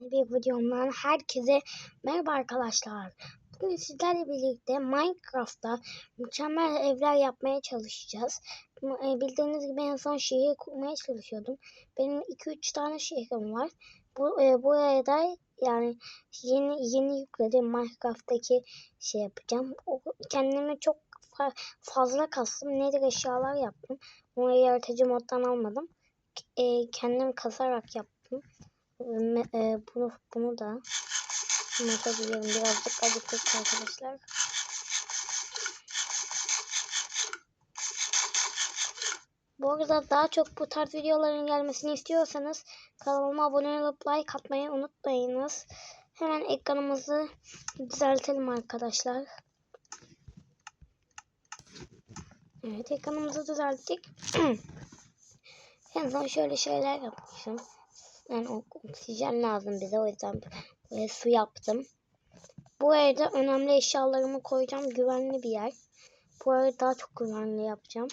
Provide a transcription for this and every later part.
bir videomdan herkese merhaba arkadaşlar. Bugün sizlerle birlikte Minecraft'ta mükemmel evler yapmaya çalışacağız. E, Bildiğiniz gibi en son şehir kurmaya çalışıyordum. Benim 2-3 tane şehrim var. Bu e, buraya da yani yeni yeni yükledim Minecraft'taki şey yapacağım. O, kendimi çok fa- fazla kastım. Nedir eşyalar yaptım. Bunu yaratıcı moddan almadım. E, kendim kasarak yaptım. E, bunu bunu da anlatabilirim. Birazcık acıktık arkadaşlar. Bu arada daha çok bu tarz videoların gelmesini istiyorsanız kanalıma abone olup like atmayı unutmayınız. Hemen ekranımızı düzeltelim arkadaşlar. Evet ekranımızı düzelttik. en son şöyle şeyler yapmışım. Yani oksijen lazım bize o yüzden böyle su yaptım. Bu evde önemli eşyalarımı koyacağım. Güvenli bir yer. Bu evi daha çok güvenli yapacağım.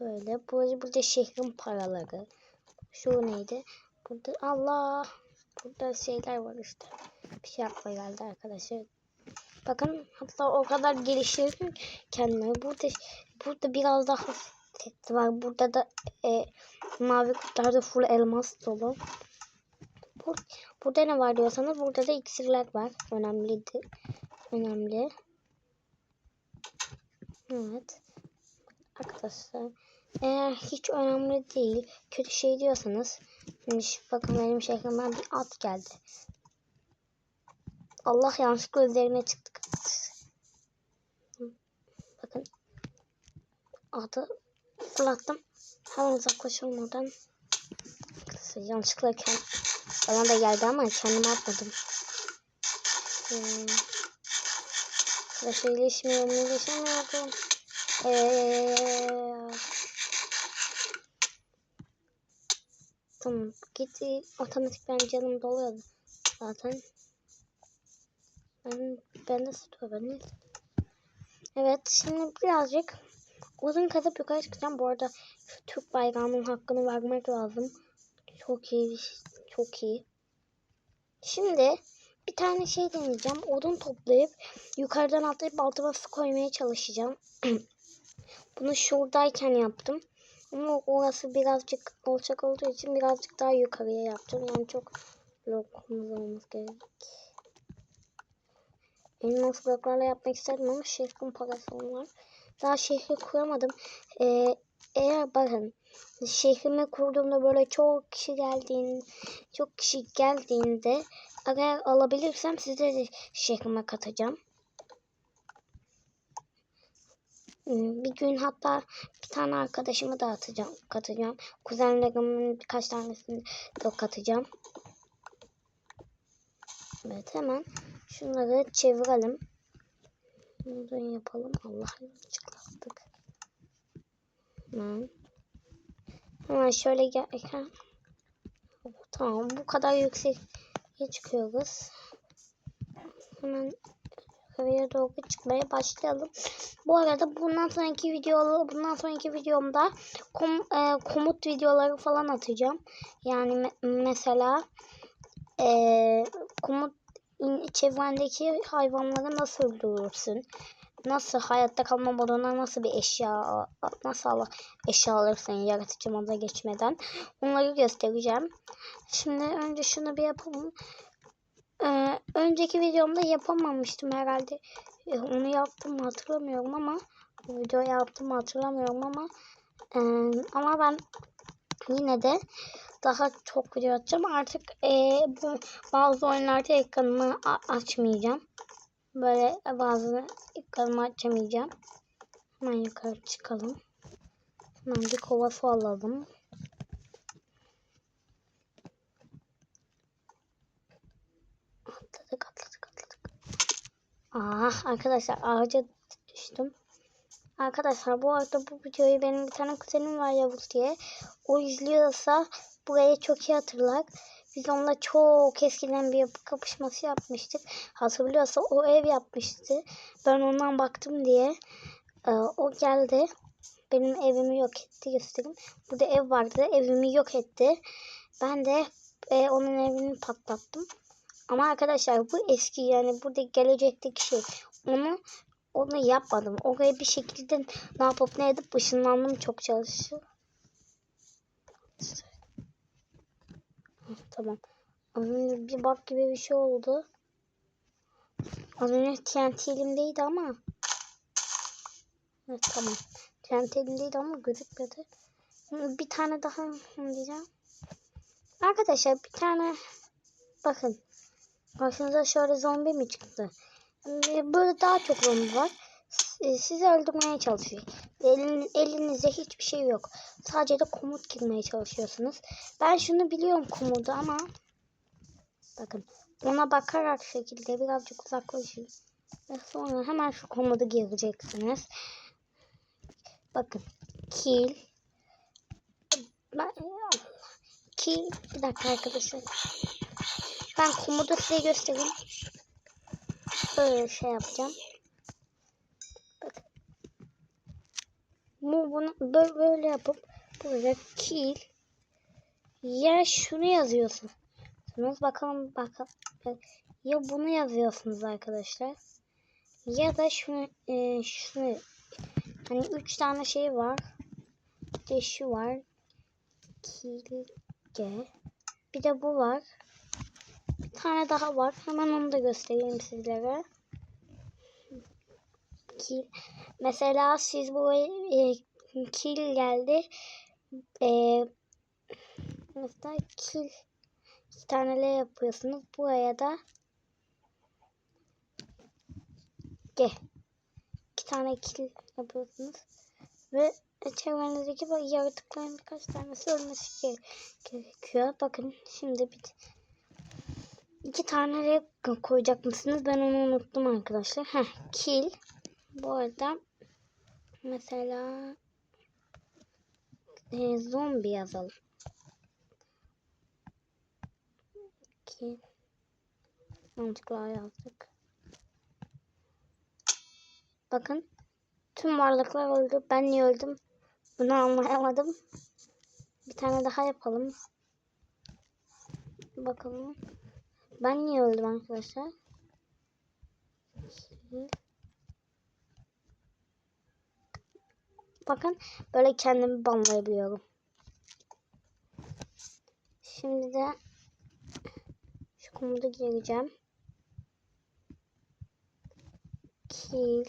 Böyle. Burada, burada şehrin paraları. Şu neydi? Burada Allah. Burada şeyler var işte. Bir şey yapma geldi arkadaşlar. Bakın hatta o kadar geliştirdim kendimi. Burada burada biraz daha seti var. Burada da e, mavi kutularda full elmas dolu. Bu, burada ne var diyorsanız burada da iksirler var. Önemliydi. Önemli. Evet. Arkadaşlar eğer hiç önemli değil kötü şey diyorsanız şimdi bakın benim şehrimden bir at geldi. Allah yanlışlıkla üzerine çıktık. Bakın atı Hemen uzaklaşalım oradan. Arkadaşlar yanlışlıkla kend... bana da geldi ama kendime atmadım. Hmm. Arkadaşlar iyileşmiyorum, iyileşemiyorum. Eee... Tamam gitti. Otomatikten canım doluyordu zaten. Ben, ben de tutuyor ben de. Evet şimdi birazcık uzun kazıp yukarı çıkacağım. Bu arada şu Türk bayrağının hakkını vermek lazım. Çok iyi şey, Çok iyi. Şimdi bir tane şey deneyeceğim. Odun toplayıp yukarıdan atlayıp altıma su koymaya çalışacağım. Bunu şuradayken yaptım. Ama orası birazcık alçak olduğu için birazcık daha yukarıya yapacağım. Yani çok blokumuz olması gerek. Elmas bloklarla yapmak isterdim ama şehrin parası var. Daha şehri kuramadım. Ee, eğer bakın şehrimi kurduğumda böyle çok kişi geldiğinde çok kişi geldiğinde eğer alabilirsem size de şehrime katacağım. Hmm, Bir gün hatta bir tane arkadaşımı da atacağım, katacağım. Kuzenlerimin birkaç tanesini de katacağım. Evet hemen şunları çevirelim. Buradan yapalım. Allah çıklattık. Hemen. Hemen şöyle gel. Tamam bu kadar yüksek çıkıyoruz. Hemen yukarıya doğru çıkmaya başlayalım. Bu arada bundan sonraki video bundan sonraki videomda kom, e, komut videoları falan atacağım. Yani me- mesela e, komut çevrendeki hayvanları nasıl öldürürsün? Nasıl hayatta kalma moduna nasıl bir eşya nasıl eşya alırsın yaratıcı moda geçmeden onları göstereceğim. Şimdi önce şunu bir yapalım. Ee, önceki videomda yapamamıştım herhalde. Ee, onu yaptım mı hatırlamıyorum ama bu videoyu yaptım mı hatırlamıyorum ama e, ama ben yine de daha çok video atacağım. Artık e, bu bazı oyunlarda ekranımı açmayacağım. Böyle bazı ekranımı açamayacağım. Hemen yukarı çıkalım. Hemen bir kova su alalım. Atladık atladık atladık. Ah arkadaşlar ağaca düştüm. Arkadaşlar bu arada bu videoyu benim bir tane kuzenim var Yavuz diye. O izliyorsa burayı çok iyi hatırlar. Biz onunla çok eskiden bir yapı kapışması yapmıştık. Hatırlıyorsa o ev yapmıştı. Ben ondan baktım diye. Ee, o geldi. Benim evimi yok etti göstereyim. Burada ev vardı. Evimi yok etti. Ben de e, onun evini patlattım. Ama arkadaşlar bu eski yani burada gelecekteki şey. Onu onu yapmadım. Oraya bir şekilde ne yapıp ne edip ışınlandım çok çalışıyor. Tamam. Az önce bir bak gibi bir şey oldu. Az önce TNT elimdeydi ama. Evet tamam. TNT elimdeydi ama gözükmedi. Bir tane daha diyeceğim. Arkadaşlar bir tane bakın. Karşınıza şöyle zombi mi çıktı? Böyle daha çok zombi var. Sizi öldürmeye çalışıyor. Elin, elinizde hiçbir şey yok. Sadece de komut girmeye çalışıyorsunuz. Ben şunu biliyorum komutu ama bakın ona bakarak şekilde birazcık uzaklaşın. Ve sonra hemen şu komodu gireceksiniz. Bakın kill ben, kill bir dakika arkadaşlar. Ben komodu size göstereyim. Böyle şey yapacağım. Bu bunu böyle, yapıp buraya kill ya şunu yazıyorsunuz. Bakalım bakalım. Ya bunu yazıyorsunuz arkadaşlar. Ya da şunu e, şunu hani üç tane şey var. De şu var. Kilge. Bir de bu var. Bir tane daha var. Hemen onu da göstereyim sizlere. Kil. Mesela siz bu e, kil geldi. E, mesela kil iki tane L yapıyorsunuz. Buraya da G. iki tane kil yapıyorsunuz. Ve çevrenizdeki bu yaratıkların birkaç tanesi ölmesi gerekiyor. Bakın şimdi bir iki tane R koyacak mısınız? Ben onu unuttum arkadaşlar. Heh, kill. Bu arada mesela e, zombi yazalım. Kill. Mantıklar yazdık. Bakın tüm varlıklar öldü. Ben niye öldüm? Bunu anlayamadım. Bir tane daha yapalım. Bakalım. Ben niye öldüm arkadaşlar? Bakın böyle kendimi banlayabiliyorum. Şimdi de şu komuda gireceğim. Kill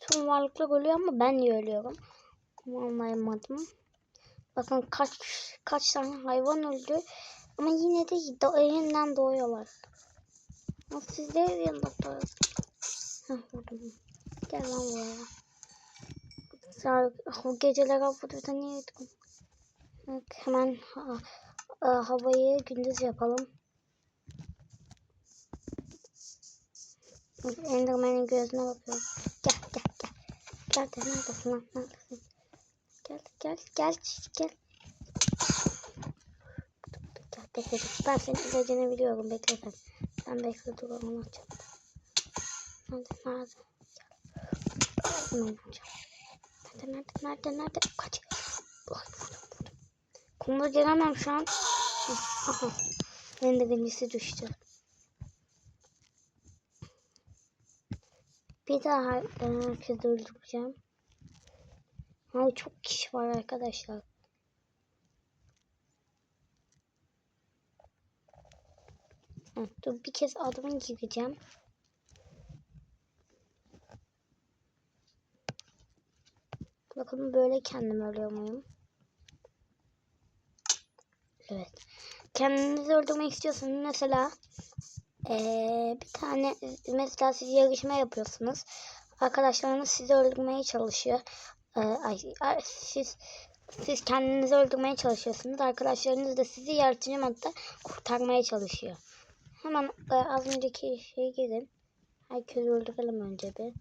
Tüm varlıklar ölüyor ama ben niye ölüyorum? Anlayamadım. Bakın kaç kaç tane hayvan öldü. Ama yine de yeniden doğuyorlar. Nasıl siz de yanında doğuyorsunuz? Gel lan buraya. Sağ o geceler hafiften niye yedim? Hemen ha, ha, havayı gündüz yapalım. Enderman'in gözüne bakıyorum. Gel gel gel. Gel de neredesin lan neredesin? Gel gel gel. Gel bekle ben senin ilacını biliyorum bekle sen. Sen bekle dur onu açacağım. Nerede nerede? Bunu oynayacağım. Nerede nerede nerede nerede? Kaç. Kumda gelemem şu an. Aha. Benim de birincisi düştü. Bir daha herkes öldüreceğim. Ama çok kişi var arkadaşlar. Dur bir kez adımı gireceğim. Bakın böyle kendim ölüyor muyum? Evet. Kendinizi öldürmek istiyorsanız mesela ee, bir tane mesela siz yarışma yapıyorsunuz. Arkadaşlarınız sizi öldürmeye çalışıyor. Ee, siz siz kendinizi öldürmeye çalışıyorsunuz. Arkadaşlarınız da sizi madde kurtarmaya çalışıyor. Hemen e, az önceki şeye gidin. Herkesi öldürelim önce bir.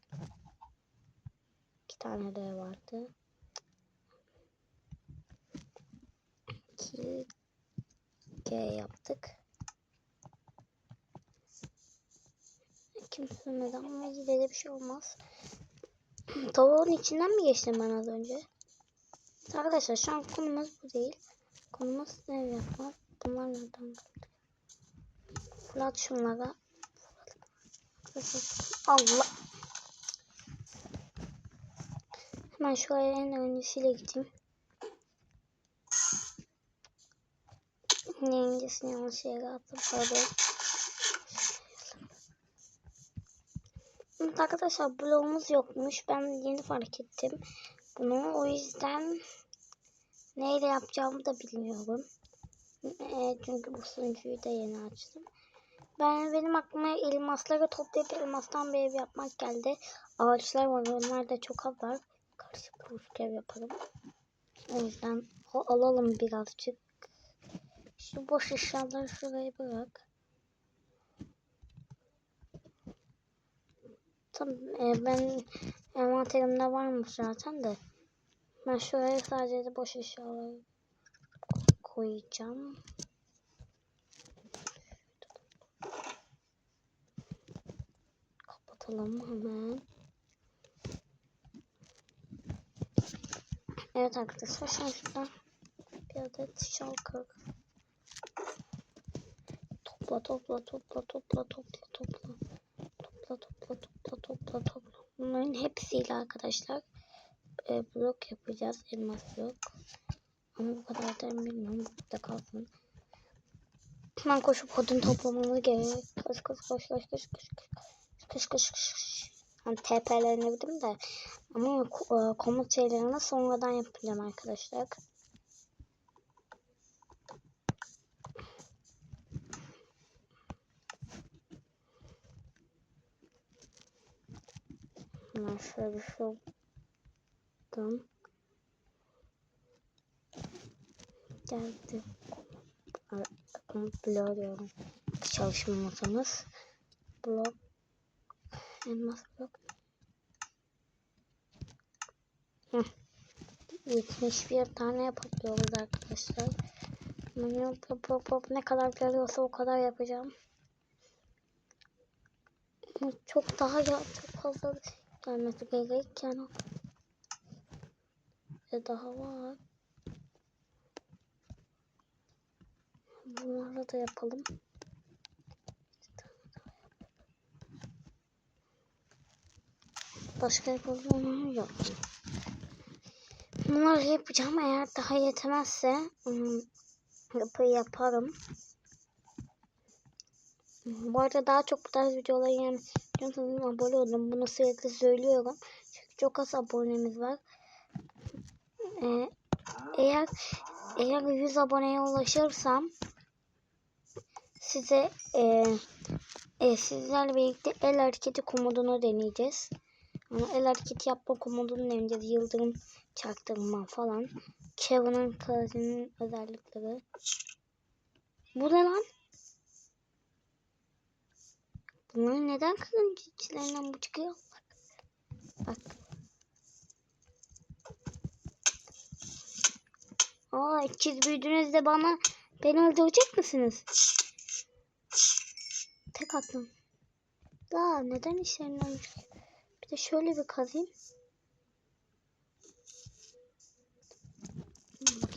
İki tane de vardı. Kill G yaptık. Kim sürmedi ama yine de bir şey olmaz. Tavuğun içinden mi geçtim ben az önce? Arkadaşlar şu an konumuz bu değil. Konumuz ev yapmak. Bunlar nereden geldi? Fırlat şunlara. Allah. Hemen şuraya en öncesiyle gideyim. Ne yanlış yere attım. Pardon. Arkadaşlar bloğumuz yokmuş. Ben yeni fark ettim. Bunu o yüzden neyle yapacağımı da bilmiyorum. E, çünkü bu sunucuyu da yeni açtım. Ben benim aklıma elmasları toplayıp elmastan bir ev yapmak geldi. Ağaçlar var. Onlar da çok az var. Karışık bir ev yaparım. O yüzden o alalım birazcık. Şu boş eşyaları şuraya bırak. Tamam e, ben envanterimde varmış zaten de. Ben şuraya sadece de boş eşyaları koyacağım. Kapatalım hemen. Evet arkadaşlar şu an şurada bir adet şalkır. Topla topla topla topla topla topla. Topla topla topla topla topla. Bunların hepsiyle arkadaşlar e, blok yapacağız. Elmas blok. Ama bu kadar da bilmiyorum. Burada kalsın. Hemen koşup odun toplamamız gerek. Koş koş koş koş koş koş. Koş koş koş. Hani TP'lenebildim de. Ama e, komut şeylerini sonradan yapacağım arkadaşlar. Hemen şöyle şuradan geldi. Komut bloğu diyorum. Çalışma masamız. Blok. Elmas blok. Hı. 71 tane yapabiliyoruz arkadaşlar. Hop hop hop ne kadar geliyorsa o kadar yapacağım. Çok daha ya çok fazla gelmesi gerekirken ve daha var. Bunlarla da yapalım. Başka yapalım yok. Bunları yapacağım. Eğer daha yetemezse yapı yaparım. Bu arada daha çok bu tarz videoları yani Canım abone olun. Bunu sürekli söylüyorum. Çünkü çok az abonemiz var. Ee, eğer eğer 100 aboneye ulaşırsam size e, e, sizlerle birlikte el hareketi komodunu deneyeceğiz. El hareketi yapma komodunu deneyeceğiz. Yıldırım çaktırma falan. Kevin'in kılıcının özellikleri. Bu ne lan? Bunlar neden kırmızı içlerinden bu çıkıyor? Bak. Bak. Aa ikiz büyüdüğünüzde bana beni öldürecek misiniz? Tek attım. Daha neden işlerinden çıkıyor? Bir de şöyle bir kazayım.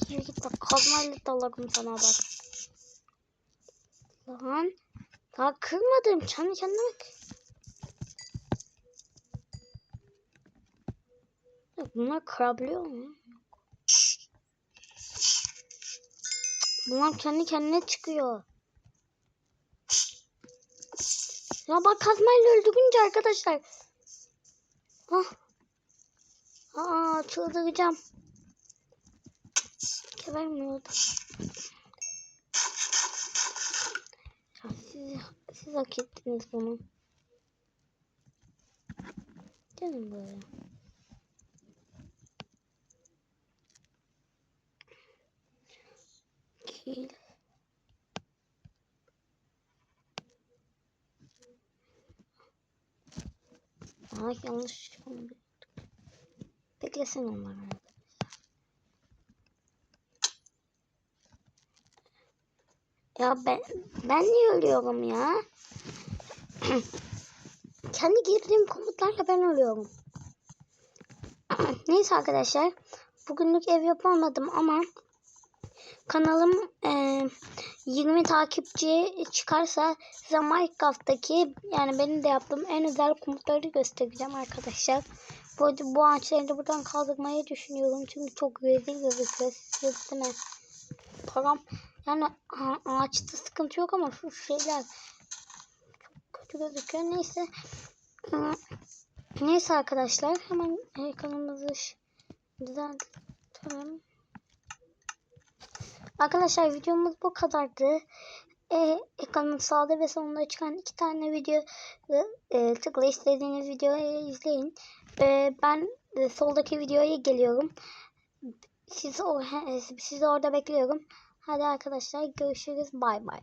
Yürü git bak kazmayla dalarım sana bak. Lan. Daha kırmadım. Kendi kendine bak. Bunlar kırabiliyor mu? Bunlar kendi kendine çıkıyor. Ya bak kazmayla öldürünce arkadaşlar. Hah. Aa çıldıracağım. Gebermiyordum. Siz, siz hak ettiniz bunu. Gelin böyle. Kill. Aa yanlış oldu. Beklesin onlar. Ya ben ben niye ölüyorum ya? Kendi girdiğim komutlarla ben ölüyorum. Neyse arkadaşlar. Bugünlük ev yapamadım ama kanalım e, 20 takipçi çıkarsa size Minecraft'taki yani benim de yaptığım en özel komutları göstereceğim arkadaşlar. Bu, bu ağaçları da buradan kaldırmayı düşünüyorum. Çünkü çok rezil gözüküyor. Siz değil? Param yani ağaçta sıkıntı yok ama şu şeyler çok kötü gözüküyor. Neyse. Neyse arkadaşlar hemen ekranımızı düzeltelim. Arkadaşlar videomuz bu kadardı. Ee, ekranın sağda ve solunda çıkan iki tane video e, tıkla istediğiniz videoyu izleyin. Ee, ben e, soldaki videoya geliyorum. Siz, o, he- sizi orada bekliyorum. Hadi arkadaşlar görüşürüz. Bay bay.